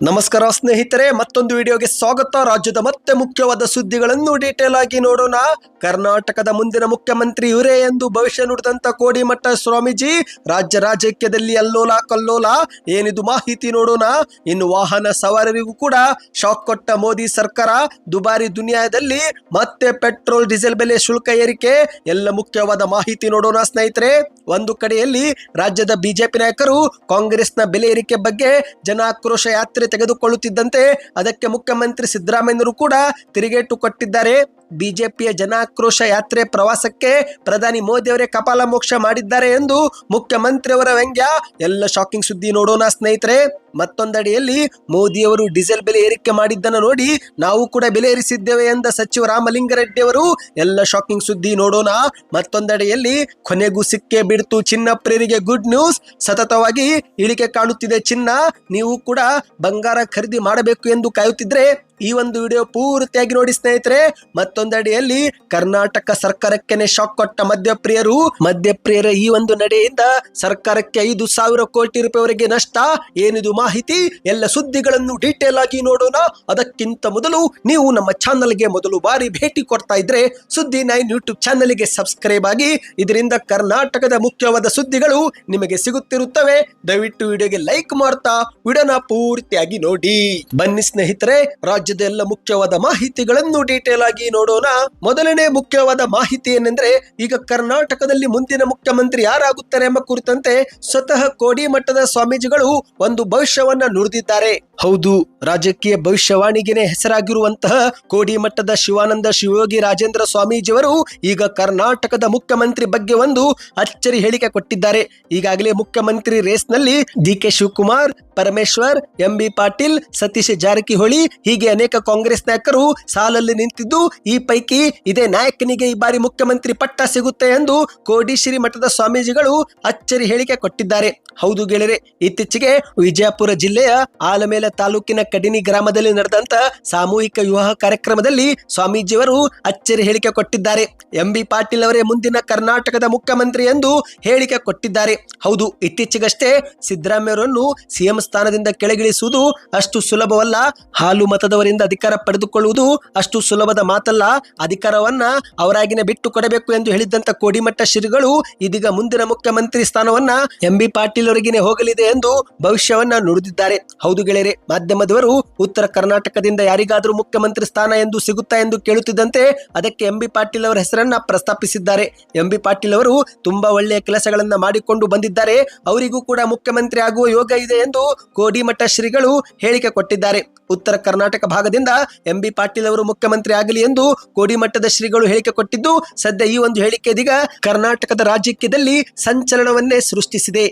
ನಮಸ್ಕಾರ ಸ್ನೇಹಿತರೆ, ಮತ್ತೊಂದು ವಿಡಿಯೋಗೆ ಸ್ವಾಗತ. ರಾಜ್ಯದ ಮತ್ತೆ ಮುಖ್ಯವಾದ ಸುದ್ದಿಗಳನ್ನು ಡೀಟೇಲ್ ಆಗಿ ನೋಡೋಣ. ಕರ್ನಾಟಕದ ಮುಂದಿನ ಮುಖ್ಯಮಂತ್ರಿ ಇವರೇ ಎಂದು ಭವಿಷ್ಯ ನುಡಿದಂತ ಕೋಡಿಮಠ ಸ್ವಾಮೀಜಿ. ರಾಜ್ಯ ರಾಜಕೀಯದಲ್ಲಿ ಅಲ್ಲೋಲ ಕಲ್ಲೋಲ, ಏನಿದು ಮಾಹಿತಿ ನೋಡೋಣ. ಇನ್ನು ವಾಹನ ಸವಾರರಿಗೂ ಕೂಡ ಶಾಕ್ ಕೊಟ್ಟ ಮೋದಿ ಸರ್ಕಾರ. ದುಬಾರಿ ದುನಿಯಾದಲ್ಲಿ ಮತ್ತೆ ಪೆಟ್ರೋಲ್, ಡೀಸೆಲ್ ಬೆಲೆ ಶುಲ್ಕ ಏರಿಕೆ. ಎಲ್ಲ ಮುಖ್ಯವಾದ ಮಾಹಿತಿ ನೋಡೋಣ ಸ್ನೇಹಿತರೆ. ಒಂದು ಕಡೆಯಲ್ಲಿ ರಾಜ್ಯದ ಬಿಜೆಪಿ ನಾಯಕರು ಕಾಂಗ್ರೆಸ್ನ ಬೆಲೆ ಏರಿಕೆ ಬಗ್ಗೆ ಜನಾಕ್ರೋಶ ಯಾತ್ರೆ ತೆಗೆದುಕೊಳ್ಳುತ್ತಿದ್ದಂತೆ ಅದಕ್ಕೆ ಮುಖ್ಯಮಂತ್ರಿ ಸಿದ್ದರಾಮಯ್ಯರು ಕೂಡ ತಿರುಗೇಟು ಕೊಟ್ಟಿದ್ದಾರೆ. ಬಿಜೆಪಿಯ ಜನಾಕ್ರೋಶ ಯಾತ್ರೆ ಪ್ರವಾಸಕ್ಕೆ ಪ್ರಧಾನಿ ಮೋದಿ ಅವರೇ ಕಪಾಲ ಮೋಕ್ಷ ಮಾಡಿದ್ದಾರೆ ಎಂದು ಮುಖ್ಯಮಂತ್ರಿಯವರ ವ್ಯಂಗ್ಯ. ಎಲ್ಲ ಶಾಕಿಂಗ್ ಸುದ್ದಿ ನೋಡೋಣ ಸ್ನೇಹಿತರೆ. ಮತ್ತೊಂದಡಿಯಲ್ಲಿ ಮೋದಿಯವರು ಡೀಸೆಲ್ ಬೆಲೆ ಏರಿಕೆ ಮಾಡಿದ್ದನ್ನು ನೋಡಿ ನಾವು ಕೂಡ ಬೆಲೆ ಏರಿಸಿದ್ದೇವೆ ಎಂದ ಸಚಿವ ರಾಮಲಿಂಗರೆಡ್ಡಿ ಅವರು. ಎಲ್ಲ ಶಾಕಿಂಗ್ ಸುದ್ದಿ ನೋಡೋಣ. ಮತ್ತೊಂದೆಡೆಯಲ್ಲಿ ಕೊನೆಗೂ ಸಿಕ್ಕೇ ಬಿಡ್ತು ಚಿನ್ನ ಪ್ರೇರಿಗೆ ಗುಡ್ ನ್ಯೂಸ್ ಸತತವಾಗಿ ಇಳಿಕೆ ಕಾಣುತ್ತಿದೆ ಚಿನ್ನ. ನೀವು ಕೂಡ ಬಂಗಾರ ಖರೀದಿ ಮಾಡಬೇಕು ಎಂದು ಕಾಯುತ್ತಿದ್ರೆ ಈ ಒಂದು ವಿಡಿಯೋ ಪೂರ್ತಿಯಾಗಿ ನೋಡಿ ಸ್ನೇಹಿತರೆ, ಮತ್ತೊಂದಡಿಯಲ್ಲಿ ಕರ್ನಾಟಕ ಸರ್ಕಾರಕ್ಕೆನೆ ಶಾಕ್ ಕೊಟ್ಟ ಮದ್ಯಪ್ರಿಯರು. ಮದ್ಯಪ್ರಿಯರ ಈ ಒಂದು ನಡೆಯಿಂದ ಸರ್ಕಾರಕ್ಕೆ ಐದು ಸಾವಿರ ಕೋಟಿ ರೂಪಾಯಿವರೆಗೆ ನಷ್ಟ. ಏನಿದು ಮಾಹಿತಿ? ಎಲ್ಲ ಸುದ್ದಿಗಳನ್ನು ಡೀಟೇಲ್ ಆಗಿ ನೋಡೋಣ. ಅದಕ್ಕಿಂತ ಮೊದಲು ನೀವು ನಮ್ಮ ಚಾನಲ್ಗೆ ಮೊದಲು ಬಾರಿ ಭೇಟಿ ಕೊಡ್ತಾ ಇದ್ರೆ ಸುದ್ದಿ ನೈನ್ ಯೂಟ್ಯೂಬ್ ಚಾನಲ್ಗೆ ಸಬ್ಸ್ಕ್ರೈಬ್ ಆಗಿ, ಇದರಿಂದ ಕರ್ನಾಟಕದ ಮುಖ್ಯವಾದ ಸುದ್ದಿಗಳು ನಿಮಗೆ ಸಿಗುತ್ತಿರುತ್ತವೆ. ದಯವಿಟ್ಟು ವಿಡಿಯೋಗೆ ಲೈಕ್ ಮಾಡ್ತಾ, ವಿಡಿಯೋನ ಪೂರ್ತಿಯಾಗಿ ನೋಡಿ. ಬನ್ನಿ ಸ್ನೇಹಿತರೆ ರಾಜ್ಯದ ಎಲ್ಲ ಮುಖ್ಯವಾದ ಮಾಹಿತಿಗಳನ್ನು ಡೀಟೇಲ್ ಆಗಿ ನೋಡೋಣ. ಮೊದಲನೇ ಮುಖ್ಯವಾದ ಮಾಹಿತಿ ಏನೆಂದ್ರೆ, ಈಗ ಕರ್ನಾಟಕದಲ್ಲಿ ಮುಂದಿನ ಮುಖ್ಯಮಂತ್ರಿ ಯಾರಾಗುತ್ತಾರೆ ಎಂಬ ಕುರಿತಂತೆ ಸ್ವತಃ ಕೋಡಿ ಮಟ್ಟದ ಸ್ವಾಮೀಜಿಗಳು ಒಂದು ಭವಿಷ್ಯವನ್ನ ನುಡಿದಿದ್ದಾರೆ. ಹೌದು, ರಾಜಕೀಯ ಭವಿಷ್ಯವಾಣಿಗೆನೆ ಹೆಸರಾಗಿರುವಂತಹ ಕೋಡಿ ಮಟ್ಟದ ಶಿವಾನಂದ ಶಿವಯೋಗಿ ರಾಜೇಂದ್ರ ಸ್ವಾಮೀಜಿಯವರು ಈಗ ಕರ್ನಾಟಕದ ಮುಖ್ಯಮಂತ್ರಿ ಬಗ್ಗೆ ಒಂದು ಅಚ್ಚರಿ ಹೇಳಿಕೆ ಕೊಟ್ಟಿದ್ದಾರೆ. ಈಗಾಗಲೇ ಮುಖ್ಯಮಂತ್ರಿ ರೇಸ್ನಲ್ಲಿ D K Shivakumar Parameshwar, M B Patil, Satish Jarkiholi, ಹೀಗೆ ಅನೇಕ ಕಾಂಗ್ರೆಸ್ ನಾಯಕರು ಸಾಲಲ್ಲಿ ನಿಂತಿದ್ದು, ಈ ಪೈಕಿ ಇದೇ ನಾಯಕನಿಗೆ ಈ ಬಾರಿ ಮುಖ್ಯಮಂತ್ರಿ ಪಟ್ಟ ಸಿಗುತ್ತೆ ಎಂದು ಕೋಡಿಶ್ರೀ ಮಠದ ಸ್ವಾಮೀಜಿಗಳು ಅಚ್ಚರಿ ಹೇಳಿಕೆ ಕೊಟ್ಟಿದ್ದಾರೆ. ಹೌದು ಗೆಳೆಯರೆ, ಇತ್ತೀಚೆಗೆ ವಿಜಯಪುರ ಜಿಲ್ಲೆಯ ಆಲಮೇಲ ತಾಲೂಕಿನ ಕಡಿನಿ ಗ್ರಾಮದಲ್ಲಿ ನಡೆದಂತ ಸಾಮೂಹಿಕ ವಿವಾಹ ಕಾರ್ಯಕ್ರಮದಲ್ಲಿ ಸ್ವಾಮೀಜಿಯವರು ಅಚ್ಚರಿ ಹೇಳಿಕೆ ಕೊಟ್ಟಿದ್ದಾರೆ. ಎಂ ಬಿ ಪಾಟೀಲ್ ಅವರೇ ಮುಂದಿನ ಕರ್ನಾಟಕದ ಮುಖ್ಯಮಂತ್ರಿ ಎಂದು ಹೇಳಿಕೆ ಕೊಟ್ಟಿದ್ದಾರೆ. ಹೌದು, ಇತ್ತೀಚೆಗಷ್ಟೇ ಸಿದ್ದರಾಮಯ್ಯವರನ್ನು ಸಿಎಂ ಸ್ಥಾನದಿಂದ ಕೆಳಗಿಳಿಸುವುದು ಅಷ್ಟು ಸುಲಭವಲ್ಲ. ಹಾಲು ಮತದವರಿಂದ ಅಧಿಕಾರ ಪಡೆದುಕೊಳ್ಳುವುದು ಅಷ್ಟು ಸುಲಭದ ಮಾತಲ್ಲ. ಅಧಿಕಾರವನ್ನ ಅವರಾಗಿನೇ ಬಿಟ್ಟು ಕೊಡಬೇಕು ಎಂದು ಹೇಳಿದ್ದಂತ ಕೋಡಿಮಟ್ಟ ಶ್ರೀಗಳು ಇದೀಗ ಮುಂದಿನ ಮುಖ್ಯಮಂತ್ರಿ ಸ್ಥಾನವನ್ನ ಎಂ ಬಿ ಪಾಟೀಲ್ ಅವರಿಗೆ ಹೋಗಲಿದೆ ಎಂದು ಭವಿಷ್ಯವನ್ನ ನುಡಿದಿದ್ದಾರೆ. ಹೌದು ಗೆಳೆಯರೆ, ಮಾಧ್ಯಮದವರು ಉತ್ತರ ಕರ್ನಾಟಕದಿಂದ ಯಾರಿಗಾದರೂ ಮುಖ್ಯಮಂತ್ರಿ ಸ್ಥಾನ ಎಂದು ಸಿಗುತ್ತಾ ಎಂದು ಕೇಳುತ್ತಿದ್ದಂತೆ ಅದಕ್ಕೆ ಎಂ ಬಿ ಪಾಟೀಲ್ ಅವರ ಹೆಸರನ್ನ ಪ್ರಸ್ತಾಪಿಸಿದ್ದಾರೆ. ಎಂ ಬಿ ಪಾಟೀಲ್ ಅವರು ತುಂಬಾ ಒಳ್ಳೆಯ ಕೆಲಸಗಳನ್ನ ಮಾಡಿಕೊಂಡು ಬಂದಿದ್ದಾರೆ. ಅವರಿಗೂ ಕೂಡ ಮುಖ್ಯಮಂತ್ರಿ ಆಗುವ ಯೋಗ ಇದೆ ಎಂದು ಕೋಡಿಮಠ ಶ್ರೀಗಳು ಹೇಳಿಕೆ ಕೊಟ್ಟಿದ್ದಾರೆ. ಉತ್ತರ ಕರ್ನಾಟಕ ಭಾಗದಿಂದ ಎಂ ಬಿ ಪಾಟೀಲ್ ಅವರು ಮುಖ್ಯಮಂತ್ರಿ ಆಗಲಿ ಎಂದು ಕೋಡಿಮಠದ ಶ್ರೀಗಳು ಹೇಳಿಕೆ ಕೊಟ್ಟಿದ್ದು, ಸದ್ಯ ಈ ಒಂದು ಹೇಳಿಕೆ ಇದೀಗ ಕರ್ನಾಟಕದ ರಾಜಕೀಯದಲ್ಲಿ ಸಂಚಲನವನ್ನೇ ಸೃಷ್ಟಿಸಿದೆ.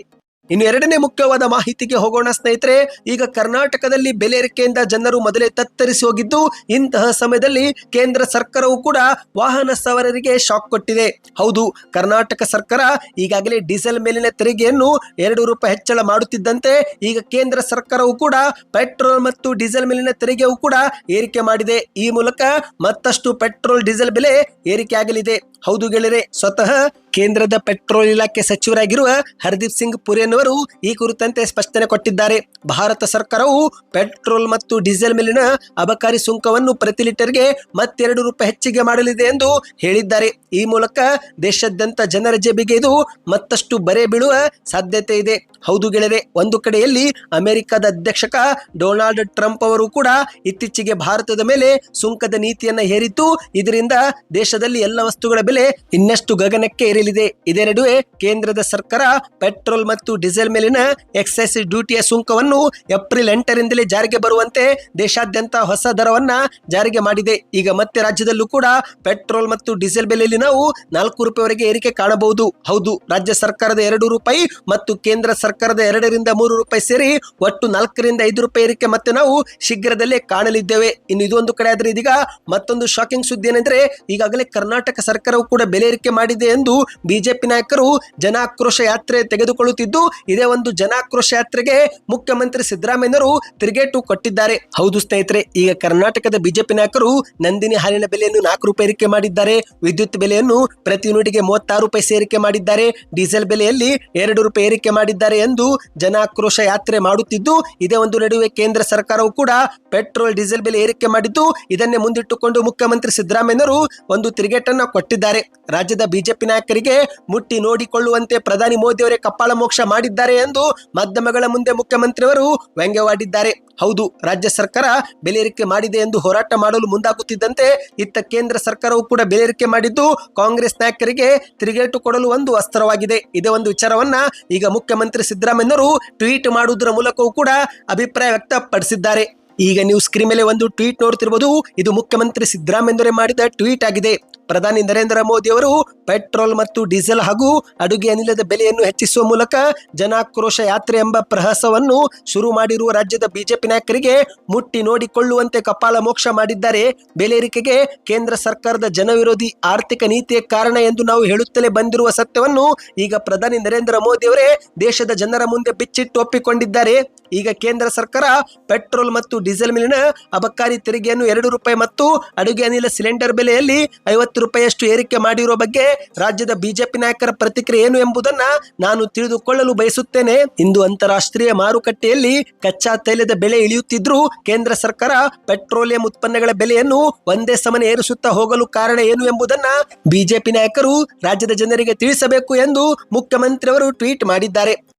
ಇನ್ನು ಎರಡನೇ ಮುಖ್ಯವಾದ ಮಾಹಿತಿಗೆ ಹೋಗೋಣ ಸ್ನೇಹಿತರೆ, ಈಗ ಕರ್ನಾಟಕದಲ್ಲಿ ಬೆಲೆ ಏರಿಕೆಯಿಂದ ಜನರು ಮೊದಲೇ ತತ್ತರಿಸಿ ಹೋಗಿದ್ದು, ಇಂತಹ ಸಮಯದಲ್ಲಿ ಕೇಂದ್ರ ಸರ್ಕಾರವು ಕೂಡ ವಾಹನ ಸವಾರರಿಗೆ ಶಾಕ್ ಕೊಟ್ಟಿದೆ. ಹೌದು, ಕರ್ನಾಟಕ ಸರ್ಕಾರ ಈಗಾಗಲೇ ಡೀಸೆಲ್ ಮೇಲಿನ ತೆರಿಗೆಯನ್ನು ಎರಡು ರೂಪಾಯಿ ಹೆಚ್ಚಳ ಮಾಡುತ್ತಿದ್ದಂತೆ, ಈಗ ಕೇಂದ್ರ ಸರ್ಕಾರವು ಕೂಡ ಪೆಟ್ರೋಲ್ ಮತ್ತು ಡೀಸೆಲ್ ಮೇಲಿನ ತೆರಿಗೆಯೂ ಕೂಡ ಏರಿಕೆ ಮಾಡಿದೆ. ಈ ಮೂಲಕ ಮತ್ತಷ್ಟು ಪೆಟ್ರೋಲ್, ಡೀಸೆಲ್ ಬೆಲೆ ಏರಿಕೆ ಆಗಲಿದೆ ಹೌದು ಗೆಳೆಯರೆ, ಸ್ವತಃ ಕೇಂದ್ರದ ಪೆಟ್ರೋಲ್ ಇಲಾಖೆ ಸಚಿವರಾಗಿರುವ ಹರ್ದೀಪ್ ಸಿಂಗ್ ಪುರಿ ಅವರು ಈ ಕುರಿತಂತೆ ಸ್ಪಷ್ಟನೆ ಕೊಟ್ಟಿದ್ದಾರೆ. ಭಾರತ ಸರ್ಕಾರವು ಪೆಟ್ರೋಲ್ ಮತ್ತು ಡೀಸೆಲ್ ಮೇಲಿನ ಅಬಕಾರಿ ಸುಂಕವನ್ನು ಪ್ರತಿ ಲೀಟರ್ಗೆ ಮತ್ತೆರಡು ರೂಪಾಯಿ ಹೆಚ್ಚಿಗೆ ಮಾಡಲಿದೆ ಎಂದು ಹೇಳಿದ್ದಾರೆ. ಈ ಮೂಲಕ ದೇಶಾದ್ಯಂತ ಜನರ ಜೇಬಿಗೆ ಇದು ಮತ್ತಷ್ಟು ಬರೆ ಬೀಳುವ ಸಾಧ್ಯತೆ ಇದೆ. ಹೌದು ಗೆಳೆಯರೆ, ಒಂದು ಕಡೆಯಲ್ಲಿ ಅಮೆರಿಕದ ಅಧ್ಯಕ್ಷಕ ಡೊನಾಲ್ಡ್ ಟ್ರಂಪ್ ಅವರು ಕೂಡ ಇತ್ತೀಚೆಗೆ ಭಾರತದ ಮೇಲೆ ಸುಂಕದ ನೀತಿಯನ್ನ ಹೇರಿದ್ದು, ಇದರಿಂದ ದೇಶದಲ್ಲಿ ಎಲ್ಲ ವಸ್ತುಗಳ ಬೆಲೆ ಇನ್ನಷ್ಟು ಗಗನಕ್ಕೆ ಏರಲಿದೆ ಇದೇ ನಡುವೆ ಕೇಂದ್ರದ ಸರ್ಕಾರ ಪೆಟ್ರೋಲ್ ಮತ್ತು ಡೀಸೆಲ್ ಮೇಲಿನ ಎಕ್ಸೈಸ್ ಡ್ಯೂಟಿಯ ಸುಂಕವನ್ನು ಏಪ್ರಿಲ್ ಎಂಟರಿಂದಲೇ ಜಾರಿಗೆ ಬರುವಂತೆ ದೇಶಾದ್ಯಂತ ಹೊಸ ದರವನ್ನ ಜಾರಿಗೆ ಮಾಡಿದೆ. ಈಗ ಮತ್ತೆ ರಾಜ್ಯದಲ್ಲೂ ಕೂಡ ಪೆಟ್ರೋಲ್ ಮತ್ತು ಡೀಸೆಲ್ ಬೆಲೆಯಲ್ಲಿ ನಾವು ನಾಲ್ಕು ರೂಪಾಯಿವರೆಗೆ ಏರಿಕೆ ಕಾಣಬಹುದು. ಹೌದು, ರಾಜ್ಯ ಸರ್ಕಾರದ ಎರಡು ರೂಪಾಯಿ ಮತ್ತು ಕೇಂದ್ರ ಸರ್ಕಾರದ ಎರಡರಿಂದ ಮೂರು ರೂಪಾಯಿ ಸೇರಿ ಒಟ್ಟು ನಾಲ್ಕರಿಂದ ಐದು ರೂಪಾಯಿ ಏರಿಕೆ ಮತ್ತೆ ನಾವು ಶೀಘ್ರದಲ್ಲೇ ಕಾಣಲಿದ್ದೇವೆ. ಇನ್ನು ಇದೊಂದು ಕಡೆ ಆದ್ರೆ ಇದೀಗ ಮತ್ತೊಂದು ಶಾಕಿಂಗ್ ಸುದ್ದಿ ಏನೆಂದ್ರೆ ಈಗಾಗಲೇ ಕರ್ನಾಟಕ ಸರ್ಕಾರವು ಕೂಡ ಬೆಲೆ ಏರಿಕೆ ಮಾಡಿದೆ ಎಂದು ಬಿಜೆಪಿ ನಾಯಕರು ಜನಾಕ್ರೋಶ ಯಾತ್ರೆ ತೆಗೆದುಕೊಳ್ಳುತ್ತಿದ್ದು, ಇದೇ ಒಂದು ಜನಾಕ್ರೋಶ ಯಾತ್ರೆಗೆ ಮುಖ್ಯಮಂತ್ರಿ ಸಿದ್ದರಾಮಯ್ಯರು ತಿರುಗೇಟು ಕೊಟ್ಟಿದ್ದಾರೆ. ಹೌದು ಸ್ನೇಹಿತರೆ, ಈಗ ಕರ್ನಾಟಕದ ಬಿಜೆಪಿ ನಾಯಕರು ನಂದಿನಿ ಹಾಲಿನ ಬೆಲೆಯನ್ನು ನಾಲ್ಕು ರೂಪಾಯಿ ಏರಿಕೆ ಮಾಡಿದ್ದಾರೆ. ವಿದ್ಯುತ್ ಬೆಲೆಯನ್ನು ಪ್ರತಿ ಯೂನಿಟ್ಗೆ ಮೂವತ್ತಾರು ರೂಪಾಯಿ ಏರಿಕೆ ಮಾಡಿದ್ದಾರೆ. ಡೀಸೆಲ್ ಬೆಲೆಯಲ್ಲಿ ಎರಡು ರೂಪಾಯಿ ಏರಿಕೆ ಮಾಡಿದ್ದಾರೆ ಎಂದು ಜನಾಕ್ರೋಶ ಯಾತ್ರೆ ಮಾಡುತ್ತಿದ್ದು, ಇದೇ ಒಂದು ನಡುವೆ ಕೇಂದ್ರ ಸರ್ಕಾರವು ಕೂಡ ಪೆಟ್ರೋಲ್, ಡೀಸೆಲ್ ಬೆಲೆ ಏರಿಕೆ ಮಾಡಿದ್ದು, ಇದನ್ನೇ ಮುಂದಿಟ್ಟುಕೊಂಡು ಮುಖ್ಯಮಂತ್ರಿ ಸಿದ್ದರಾಮಯ್ಯರು ಒಂದು ತಿರುಗೇಟನ್ನು ಕೊಟ್ಟಿದ್ದಾರೆ. ರಾಜ್ಯದ ಬಿಜೆಪಿ ನಾಯಕರಿಗೆ ಮುಟ್ಟಿ ನೋಡಿಕೊಳ್ಳುವಂತೆ ಪ್ರಧಾನಿ ಮೋದಿ ಕಪ್ಪಾಳ ಮೋಕ್ಷ ಮಾಡಿದ್ದಾರೆ ಎಂದು ಮಾಧ್ಯಮಗಳ ಮುಂದೆ ಮುಖ್ಯಮಂತ್ರಿಯವರು ವ್ಯಂಗ್ಯವಾಡಿದ್ದಾರೆ. ಹೌದು, ರಾಜ್ಯ ಸರ್ಕಾರ ಬೆಲೆ ಏರಿಕೆ ಮಾಡಿದೆ ಎಂದು ಹೋರಾಟ ಮಾಡಲು ಮುಂದಾಗುತ್ತಿದ್ದಂತೆ ಇತ್ತ ಕೇಂದ್ರ ಸರ್ಕಾರವು ಕೂಡ ಬೆಲೆ ಏರಿಕೆ ಮಾಡಿದ್ದು ಕಾಂಗ್ರೆಸ್ ನಾಯಕರಿಗೆ ತಿರುಗೇಟು ಕೊಡಲು ಒಂದು ಅಸ್ತ್ರವಾಗಿದೆ. ಇದೇ ಒಂದು ವಿಚಾರವನ್ನ ಈಗ ಮುಖ್ಯಮಂತ್ರಿ ಸಿದ್ದರಾಮಯ್ಯನವರು ಟ್ವೀಟ್ ಮಾಡುವುದರ ಮೂಲಕವೂ ಕೂಡ ಅಭಿಪ್ರಾಯ ವ್ಯಕ್ತಪಡಿಸಿದ್ದಾರೆ. ಈಗ ನೀವು ಸ್ಕ್ರೀನ್ ಮೇಲೆ ಒಂದು ಟ್ವೀಟ್ ನೋಡುತ್ತಿರುವುದು ಇದು ಮುಖ್ಯಮಂತ್ರಿ ಸಿದ್ದರಾಮಯ್ಯನವರೇ ಮಾಡಿದ ಟ್ವೀಟ್ ಆಗಿದೆ. ಪ್ರಧಾನಿ ನರೇಂದ್ರ ಮೋದಿ ಅವರು ಪೆಟ್ರೋಲ್ ಮತ್ತು ಡೀಸೆಲ್ ಹಾಗೂ ಅಡುಗೆ ಅನಿಲದ ಬೆಲೆಯನ್ನು ಹೆಚ್ಚಿಸುವ ಮೂಲಕ ಜನಾಕ್ರೋಶ ಯಾತ್ರೆ ಎಂಬ ಪ್ರಹಸವನ್ನು ಶುರು ಮಾಡಿರುವ ರಾಜ್ಯದ ಬಿಜೆಪಿ ನಾಯಕರಿಗೆ ಮುಟ್ಟಿ ನೋಡಿಕೊಳ್ಳುವಂತೆ ಕಪಾಲ ಮೋಕ್ಷ ಮಾಡಿದ್ದಾರೆ. ಬೆಲೆ ಏರಿಕೆಗೆ ಕೇಂದ್ರ ಸರ್ಕಾರದ ಜನವಿರೋಧಿ ಆರ್ಥಿಕ ನೀತಿಯ ಕಾರಣ ಎಂದು ನಾವು ಹೇಳುತ್ತಲೇ ಬಂದಿರುವ ಸತ್ಯವನ್ನು ಈಗ ಪ್ರಧಾನಿ ನರೇಂದ್ರ ಮೋದಿ ಅವರೇ ದೇಶದ ಜನರ ಮುಂದೆ ಬಿಚ್ಚಿಟ್ಟು ಒಪ್ಪಿಕೊಂಡಿದ್ದಾರೆ. ಈಗ ಕೇಂದ್ರ ಸರ್ಕಾರ ಪೆಟ್ರೋಲ್ ಮತ್ತು ಡೀಸೆಲ್ ಮೇಲಿನ ಅಬಕಾರಿ ತೆರಿಗೆಯನ್ನು ಎರಡು ರೂಪಾಯಿ ಮತ್ತು ಅಡುಗೆ ಅನಿಲ ಸಿಲಿಂಡರ್ ಬೆಲೆಯಲ್ಲಿ ಐವತ್ತು ರೂಪಾಯಿಯಷ್ಟು ಏರಿಕೆ ಮಾಡಿರುವ ಬಗ್ಗೆ ರಾಜ್ಯದ ಬಿಜೆಪಿ ನಾಯಕರ ಪ್ರತಿಕ್ರಿಯೆ ಏನು ಎಂಬುದನ್ನ ನಾನು ತಿಳಿದುಕೊಳ್ಳಲು ಬಯಸುತ್ತೇನೆ. ಇಂದು ಅಂತಾರಾಷ್ಟ್ರೀಯ ಮಾರುಕಟ್ಟೆಯಲ್ಲಿ ಕಚ್ಚಾ ತೈಲದ ಬೆಲೆ ಇಳಿಯುತ್ತಿದ್ರೂ ಕೇಂದ್ರ ಸರ್ಕಾರ ಪೆಟ್ರೋಲಿಯಂ ಉತ್ಪನ್ನಗಳ ಬೆಲೆಯನ್ನು ಒಂದೇ ಸಮನೆ ಏರಿಸುತ್ತಾ ಹೋಗಲು ಕಾರಣ ಏನು ಎಂಬುದನ್ನ ಬಿಜೆಪಿ ನಾಯಕರು ರಾಜ್ಯದ ಜನರಿಗೆ ತಿಳಿಸಬೇಕು ಎಂದು ಮುಖ್ಯಮಂತ್ರಿಯವರು ಟ್ವೀಟ್ ಮಾಡಿದ್ದಾರೆ.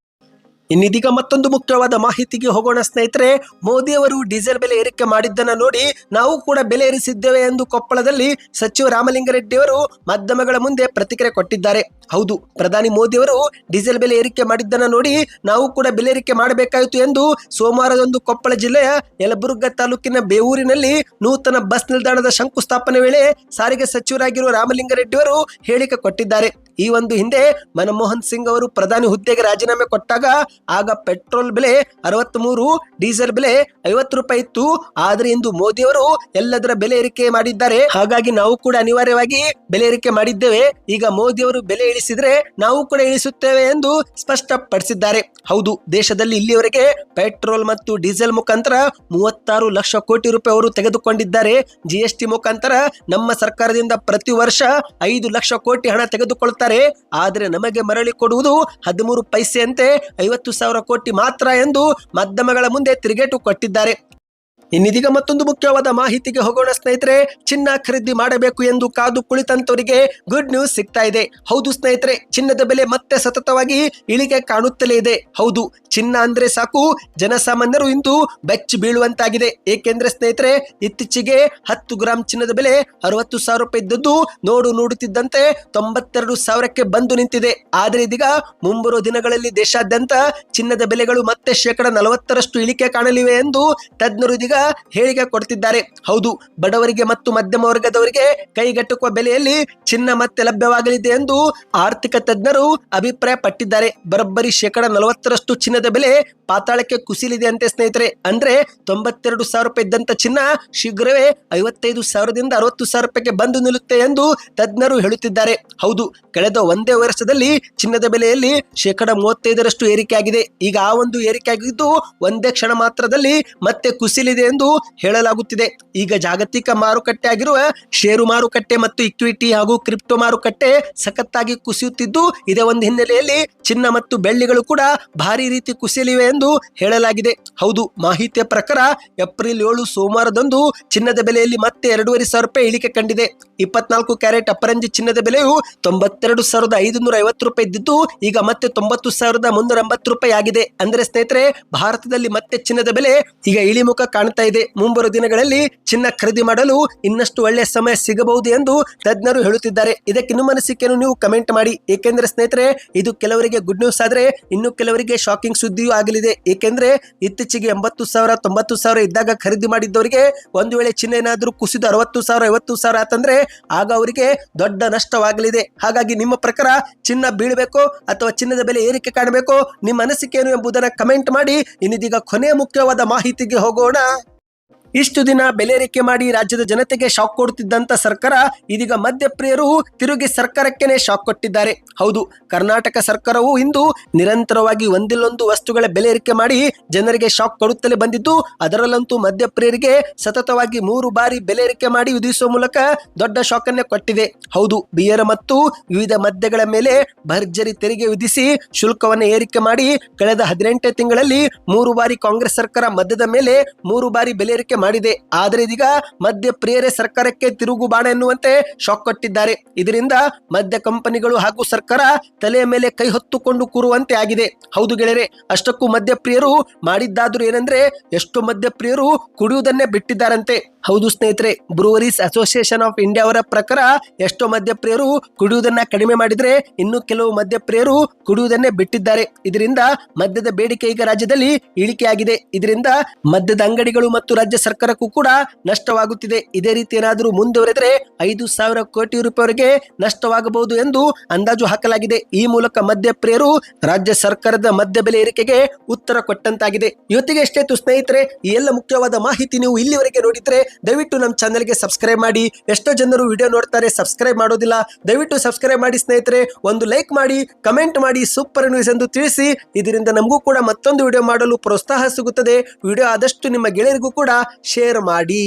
ಇನ್ನಿದೀಗ ಮತ್ತೊಂದು ಮುಖ್ಯವಾದ ಮಾಹಿತಿಗೆ ಹೋಗೋಣ ಸ್ನೇಹಿತರೆ ಮೋದಿ ಅವರು ಡೀಸೆಲ್ ಬೆಲೆ ಏರಿಕೆ ಮಾಡಿದ್ದನ್ನು ನೋಡಿ ನಾವು ಕೂಡ ಬೆಲೆ ಏರಿಸಿದ್ದೇವೆ ಎಂದು ಕೊಪ್ಪಳದಲ್ಲಿ ಸಚಿವ ರಾಮಲಿಂಗರೆಡ್ಡಿ ಅವರು ಮಾಧ್ಯಮಗಳ ಮುಂದೆ ಪ್ರತಿಕ್ರಿಯೆ ಕೊಟ್ಟಿದ್ದಾರೆ. ಹೌದು, ಪ್ರಧಾನಿ ಮೋದಿ ಅವರು ಡೀಸೆಲ್ ಬೆಲೆ ಏರಿಕೆ ಮಾಡಿದ್ದನ್ನು ನೋಡಿ ನಾವು ಕೂಡ ಬೆಲೆ ಏರಿಕೆ ಮಾಡಬೇಕಾಯಿತು ಎಂದು ಸೋಮವಾರದಂದು ಕೊಪ್ಪಳ ಜಿಲ್ಲೆಯ ಯಲಬುರ್ಗ ತಾಲೂಕಿನ ಬೇವೂರಿನಲ್ಲಿ ನೂತನ ಬಸ್ ನಿಲ್ದಾಣದ ಶಂಕುಸ್ಥಾಪನೆ ವೇಳೆ ಸಾರಿಗೆ ಸಚಿವರಾಗಿರುವ ರಾಮಲಿಂಗರೆಡ್ಡಿ ಅವರು ಹೇಳಿಕೆ ಕೊಟ್ಟಿದ್ದಾರೆ. ಈ ಒಂದು ಹಿಂದೆ ಮನಮೋಹನ್ ಸಿಂಗ್ ಅವರು ಪ್ರಧಾನಿ ಹುದ್ದೆಗೆ ರಾಜೀನಾಮೆ ಕೊಟ್ಟಾಗ ಆಗ ಪೆಟ್ರೋಲ್ ಬೆಲೆ ಅರವತ್ತ್ ಮೂರು ಡೀಸೆಲ್ ಬೆಲೆ ಐವತ್ತು ರೂಪಾಯಿ ಇತ್ತು. ಆದ್ರೆ ಇಂದು ಮೋದಿ ಅವರು ಎಲ್ಲದರ ಬೆಲೆ ಏರಿಕೆ ಮಾಡಿದ್ದಾರೆ. ಹಾಗಾಗಿ ನಾವು ಕೂಡ ಅನಿವಾರ್ಯವಾಗಿ ಬೆಲೆ ಏರಿಕೆ ಮಾಡಿದ್ದೇವೆ. ಈಗ ಮೋದಿ ಅವರು ಬೆಲೆ ಇಳಿಸಿದ್ರೆ ನಾವು ಕೂಡ ಇಳಿಸುತ್ತೇವೆ ಎಂದು ಸ್ಪಷ್ಟಪಡಿಸಿದ್ದಾರೆ. ಹೌದು, ದೇಶದಲ್ಲಿ ಇಲ್ಲಿಯವರೆಗೆ ಪೆಟ್ರೋಲ್ ಮತ್ತು ಡೀಸೆಲ್ ಮುಖಾಂತರ ಮೂವತ್ತಾರು ಲಕ್ಷ ಕೋಟಿ ರೂಪಾಯಿ ಅವರು ತೆಗೆದುಕೊಂಡಿದ್ದಾರೆ. ಜಿಎಸ್ಟಿ ಮುಖಾಂತರ ನಮ್ಮ ಸರ್ಕಾರದಿಂದ ಪ್ರತಿ ವರ್ಷ ಐದು ಲಕ್ಷ ಕೋಟಿ ಹಣ ತೆಗೆದುಕೊಳ್ತಾರೆ ಆದರೆ ನಮಗೆ ಮರಳಿ ಕೊಡುವುದು ಹದಿಮೂರು ಪೈಸೆಯಂತೆ ಐವತ್ತು ಸಾವಿರ ಕೋಟಿ ಮಾತ್ರ ಎಂದು ಮಾಧ್ಯಮಗಳ ಮುಂದೆ ತಿರುಗೇಟು ಕೊಟ್ಟಿದ್ದಾರೆ. ಇನ್ನಿದೀಗ ಮತ್ತೊಂದು ಮುಖ್ಯವಾದ ಮಾಹಿತಿಗೆ ಹೋಗೋಣ ಸ್ನೇಹಿತರೆ, ಚಿನ್ನ ಖರೀದಿ ಮಾಡಬೇಕು ಎಂದು ಕಾದು ಕುಳಿತಂತವರಿಗೆ ಗುಡ್ ನ್ಯೂಸ್ ಸಿಗ್ತಾ ಇದೆ. ಹೌದು ಸ್ನೇಹಿತರೆ, ಚಿನ್ನದ ಬೆಲೆ ಮತ್ತೆ ಸತತವಾಗಿ ಇಳಿಕೆ ಕಾಣುತ್ತಲೇ ಇದೆ. ಹೌದು, ಚಿನ್ನ ಅಂದ್ರೆ ಸಾಕು, ಜನಸಾಮಾನ್ಯರು ಇಂದು ಬೆಚ್ಚಿ ಬೀಳುವಂತಾಗಿದೆ. ಏಕೆಂದ್ರೆ ಸ್ನೇಹಿತರೆ, ಇತ್ತೀಚೆಗೆ ಹತ್ತು ಗ್ರಾಂ ಚಿನ್ನದ ಬೆಲೆ ಅರವತ್ತು ಸಾವಿರ ರೂಪಾಯಿ ಇದ್ದದ್ದು ನೋಡು ನೋಡುತ್ತಿದ್ದಂತೆ ತೊಂಬತ್ತೆರಡು ಸಾವಿರಕ್ಕೆ ಬಂದು ನಿಂತಿದೆ. ಆದರೆ ಇದೀಗ ಮುಂಬರುವ ದಿನಗಳಲ್ಲಿ ದೇಶಾದ್ಯಂತ ಚಿನ್ನದ ಬೆಲೆಗಳು ಮತ್ತೆ ಶೇಕಡ ನಲವತ್ತರಷ್ಟು ಇಳಿಕೆ ಕಾಣಲಿವೆ ಎಂದು ತಜ್ಞರು ಇದೀಗ ಹೇಳಿಕೆ ಕೊಡ್ತಿದ್ದಾರೆ. ಹೌದು, ಬಡವರಿಗೆ ಮತ್ತು ಮಧ್ಯಮ ವರ್ಗದವರಿಗೆ ಕೈಗೆಟುಕುವ ಬೆಲೆಯಲ್ಲಿ ಚಿನ್ನ ಮತ್ತೆ ಲಭ್ಯವಾಗಲಿದೆ ಎಂದು ಆರ್ಥಿಕ ತಜ್ಞರು ಅಭಿಪ್ರಾಯ ಪಟ್ಟಿದ್ದಾರೆ ಬರೋಬ್ಬರಿ ಶೇಕಡ ನಲವತ್ತರಷ್ಟು ಚಿನ್ನದ ಬೆಲೆ ಪಾತಾಳಕ್ಕೆ ಕುಸಿಲಿದೆ ಅಂತೆ ಸ್ನೇಹಿತರೆ. ಅಂದ್ರೆ ತೊಂಬತ್ತೆರಡು ಸಾವಿರ ರೂಪಾಯಿ ಇದ್ದಂತ ಚಿನ್ನ ಶೀಘ್ರವೇ ಐವತ್ತೈದು ಸಾವಿರದಿಂದ ಅರವತ್ತು ಸಾವಿರ ರೂಪಾಯಿಗೆ ಬಂದು ನಿಲ್ಲುತ್ತೆ ಎಂದು ತಜ್ಞರು ಹೇಳುತ್ತಿದ್ದಾರೆ. ಹೌದು, ಕಳೆದ ಒಂದೇ ವರ್ಷದಲ್ಲಿ ಚಿನ್ನದ ಬೆಲೆಯಲ್ಲಿ ಶೇಕಡ ಮೂವತ್ತೈದರಷ್ಟು ಏರಿಕೆ ಆಗಿದೆ ಈಗ ಆ ಒಂದು ಏರಿಕೆ ಆಗಿದ್ದು ಒಂದೇ ಕ್ಷಣ ಮಾತ್ರದಲ್ಲಿ ಮತ್ತೆ ಕುಸಿಲಿದೆ ಎಂದು ಹೇಳಲಾಗುತ್ತಿದೆ. ಈಗ ಜಾಗತಿಕ ಮಾರುಕಟ್ಟೆ ಆಗಿರುವ ಷೇರು ಮಾರುಕಟ್ಟೆ ಮತ್ತು ಇಕ್ವಿಟಿ ಹಾಗೂ ಕ್ರಿಪ್ಟೋ ಮಾರುಕಟ್ಟೆ ಸಖತ್ತಾಗಿ ಕುಸಿಯುತ್ತಿದ್ದು, ಇದೇ ಒಂದು ಹಿನ್ನೆಲೆಯಲ್ಲಿ ಚಿನ್ನ ಮತ್ತು ಬೆಳ್ಳಿಗಳು ಕೂಡ ಭಾರಿ ರೀತಿ ಕುಸಿಯಲಿವೆ ಎಂದು ಹೇಳಲಾಗಿದೆ. ಹೌದು, ಮಾಹಿತಿಯ ಪ್ರಕಾರ ಏಪ್ರಿಲ್ ಏಳು ಸೋಮವಾರದಂದು ಚಿನ್ನದ ಬೆಲೆಯಲ್ಲಿ ಮತ್ತೆ ಎರಡೂವರೆ ಸಾವಿರ ರೂಪಾಯಿ ಇಳಿಕೆ ಕಂಡಿದೆ. ಇಪ್ಪತ್ನಾಲ್ಕು ಕ್ಯಾರೆಟ್ ಅಪರಂಜಿ ಚಿನ್ನದ ಬೆಲೆಯು ತೊಂಬತ್ತೆರಡು ಸಾವಿರದ ಐದುನೂರ ಐವತ್ತು ರೂಪಾಯಿ ಇದ್ದಿದ್ದು, ಈಗ ಮತ್ತೆ ತೊಂಬತ್ತು ಸಾವಿರದ ಮುನ್ನೂರ ಎಂಬತ್ತು ರೂಪಾಯಿ ಆಗಿದೆ. ಅಂದ್ರೆ ಸ್ನೇಹಿತರೆ, ಭಾರತದಲ್ಲಿ ಮತ್ತೆ ಚಿನ್ನದ ಬೆಲೆ ಈಗ ಇಳಿಮುಖ ಕಾಣ್ತಾ ಇದೆ. ಮುಂಬರುವ ದಿನಗಳಲ್ಲಿ ಚಿನ್ನ ಖರೀದಿ ಮಾಡಲು ಇನ್ನಷ್ಟು ಒಳ್ಳೆಯ ಸಮಯ ಸಿಗಬಹುದು ಎಂದು ತಜ್ಞರು ಹೇಳುತ್ತಿದ್ದಾರೆ. ಇದಕ್ಕೆ ನಿಮ್ಮ ಅನಿಸಿಕೆಯನ್ನು ನೀವು ಕಮೆಂಟ್ ಮಾಡಿ. ಏಕೆಂದರೆ ಸ್ನೇಹಿತರೆ, ಇದು ಕೆಲವರಿಗೆ ಗುಡ್ ನ್ಯೂಸ್ ಆದರೆ ಇನ್ನು ಕೆಲವರಿಗೆ ಶಾಕಿಂಗ್ ಸುದ್ದಿಯೂ ಆಗಲಿದೆ. ಏಕೆಂದ್ರೆ ಇತ್ತೀಚೆಗೆ ಎಂಬತ್ತು ಸಾವಿರ, ತೊಂಬತ್ತು ಸಾವಿರ ಇದ್ದಾಗ ಖರೀದಿ ಮಾಡಿದ್ದವರಿಗೆ ಒಂದು ವೇಳೆ ಚಿನ್ನ ಏನಾದರೂ ಕುಸಿದು ಅರವತ್ತು ಸಾವಿರ, ಐವತ್ತು ಸಾವಿರ ಆತಂದ್ರೆ ಆಗ ಅವರಿಗೆ ದೊಡ್ಡ ನಷ್ಟವಾಗಲಿದೆ. ಹಾಗಾಗಿ ನಿಮ್ಮ ಪ್ರಕಾರ ಚಿನ್ನ ಬೀಳಬೇಕು ಅಥವಾ ಚಿನ್ನದ ಬೆಲೆ ಏರಿಕೆ ಕಾಣಬೇಕು, ನಿಮ್ಮ ಅನಿಸಿಕೆ ಏನು ಎಂಬುದನ್ನು ಕಮೆಂಟ್ ಮಾಡಿ. ಇನ್ನಿದೀಗ ಕೊನೆಯ ಮುಖ್ಯವಾದ ಮಾಹಿತಿಗೆ ಹೋಗೋಣ. ಇಷ್ಟು ದಿನ ಬೆಲೆ ಏರಿಕೆ ಮಾಡಿ ರಾಜ್ಯದ ಜನತೆಗೆ ಶಾಕ್ ಕೊಡುತ್ತಿದ್ದಂತ ಸರ್ಕಾರ ಇದೀಗ ಮದ್ಯಪ್ರಿಯರು ತಿರುಗಿ ಸರ್ಕಾರಕ್ಕೆನೆ ಶಾಕ್ ಕೊಟ್ಟಿದ್ದಾರೆ. ಹೌದು, ಕರ್ನಾಟಕ ಸರ್ಕಾರವು ಇಂದು ನಿರಂತರವಾಗಿ ಒಂದಿಲ್ಲೊಂದು ವಸ್ತುಗಳ ಬೆಲೆ ಏರಿಕೆ ಮಾಡಿ ಜನರಿಗೆ ಶಾಕ್ ಕೊಡುತ್ತಲೇ ಬಂದಿದ್ದು, ಅದರಲ್ಲಂತೂ ಮದ್ಯಪ್ರಿಯರಿಗೆ ಸತತವಾಗಿ ಮೂರು ಬಾರಿ ಬೆಲೆ ಏರಿಕೆ ಮಾಡಿ ವಿಧಿಸುವ ಮೂಲಕ ದೊಡ್ಡ ಶಾಕ್ ಅನ್ನೇ ಕೊಟ್ಟಿದೆ ಹೌದು, ಬಿಯರ್ ಮತ್ತು ವಿವಿಧ ಮದ್ಯಗಳ ಮೇಲೆ ಭರ್ಜರಿ ತೆರಿಗೆ ವಿಧಿಸಿ ಶುಲ್ಕವನ್ನು ಏರಿಕೆ ಮಾಡಿ, ಕಳೆದ ಹದಿನೆಂಟೇ ತಿಂಗಳಲ್ಲಿ ಮೂರು ಬಾರಿ ಕಾಂಗ್ರೆಸ್ ಸರ್ಕಾರ ಮದ್ಯದ ಮೇಲೆ ಮೂರು ಬಾರಿ ಬೆಲೆ ಏರಿಕೆ ಮಾಡಿದೆ. ಆದರೆ ಇದೀಗ ಮದ್ಯ ಪ್ರಿಯರೇ ಸರ್ಕಾರಕ್ಕೆ ತಿರುಗು ಬಾಣ ಎನ್ನುವಂತೆ ಶಾಕ್ ಕೊಟ್ಟಿದ್ದಾರೆ. ಇದರಿಂದ ಮದ್ಯ ಕಂಪನಿಗಳು ಹಾಗೂ ಸರ್ಕಾರ ತಲೆಯ ಮೇಲೆ ಕೈ ಹೊತ್ತುಕೊಂಡು ಕೂರುವಂತೆ ಆಗಿದೆ. ಹೌದು ಗೆಳೆಯರೆ, ಅಷ್ಟಕ್ಕೂ ಮದ್ಯಪ್ರಿಯರು ಮಾಡಿದ್ದಾದ್ರೂ ಏನಂದ್ರೆ, ಎಷ್ಟು ಮದ್ಯಪ್ರಿಯರು ಕುಡಿಯುವುದನ್ನೇ ಬಿಟ್ಟಿದ್ದಾರಂತೆ. ಹೌದು ಸ್ನೇಹಿತರೆ, ಬ್ರೂವರೀಸ್ ಅಸೋಸಿಯೇಷನ್ ಆಫ್ ಇಂಡಿಯಾ ಅವರ ಪ್ರಕಾರ ಎಷ್ಟೋ ಮದ್ಯಪ್ರಿಯರು ಕುಡಿಯುವುದನ್ನ ಕಡಿಮೆ ಮಾಡಿದ್ರೆ ಇನ್ನು ಕೆಲವು ಮದ್ಯಪ್ರಿಯರು ಕುಡಿಯುವುದನ್ನೇ ಬಿಟ್ಟಿದ್ದಾರೆ. ಇದರಿಂದ ಮದ್ಯದ ಬೇಡಿಕೆ ಈಗ ರಾಜ್ಯದಲ್ಲಿ ಇಳಿಕೆಯಾಗಿದೆ. ಇದರಿಂದ ಮದ್ಯದ ಅಂಗಡಿಗಳು ಮತ್ತು ರಾಜ್ಯ ಸರ್ಕಾರಕ್ಕೂ ಕೂಡ ನಷ್ಟವಾಗುತ್ತಿದೆ. ಇದೇ ರೀತಿ ಏನಾದರೂ ಮುಂದುವರೆದರೆ ಐದು ಸಾವಿರ ಕೋಟಿ ರೂಪಾಯಿವರೆಗೆ ನಷ್ಟವಾಗಬಹುದು ಎಂದು ಅಂದಾಜು ಹಾಕಲಾಗಿದೆ. ಈ ಮೂಲಕ ಮದ್ಯಪ್ರಿಯರು ರಾಜ್ಯ ಸರ್ಕಾರದ ಮದ್ಯ ಬೆಲೆ ಏರಿಕೆಗೆ ಉತ್ತರ ಕೊಟ್ಟಂತಾಗಿದೆ. ಇವತ್ತಿಗೆ ಎಷ್ಟೇತು ಸ್ನೇಹಿತರೆ, ಈ ಎಲ್ಲ ಮುಖ್ಯವಾದ ಮಾಹಿತಿ ನೀವು ಇಲ್ಲಿವರೆಗೆ ನೋಡಿದ್ರೆ ದಯವಿಟ್ಟು ನಮ್ಮ ಚಾನಲ್ಗೆ ಸಬ್ಸ್ಕ್ರೈಬ್ ಮಾಡಿ. ಎಷ್ಟೋ ಜನರು ವಿಡಿಯೋ ನೋಡ್ತಾರೆ, ಸಬ್ಸ್ಕ್ರೈಬ್ ಮಾಡೋದಿಲ್ಲ. ದಯವಿಟ್ಟು ಸಬ್ಸ್ಕ್ರೈಬ್ ಮಾಡಿ ಸ್ನೇಹಿತರೆ, ಒಂದು ಲೈಕ್ ಮಾಡಿ, ಕಮೆಂಟ್ ಮಾಡಿ, ಸೂಪರ್ ನ್ಯೂಸ್ ಎಂದು ತಿಳಿಸಿ. ಇದರಿಂದ ನಮಗೂ ಕೂಡ ಮತ್ತೊಂದು ವಿಡಿಯೋ ಮಾಡಲು ಪ್ರೋತ್ಸಾಹ ಸಿಗುತ್ತದೆ. ವಿಡಿಯೋ ಆದಷ್ಟು ನಿಮ್ಮ ಗೆಳೆಯರಿಗೂ ಕೂಡ ಶೇರ್ ಮಾಡಿ.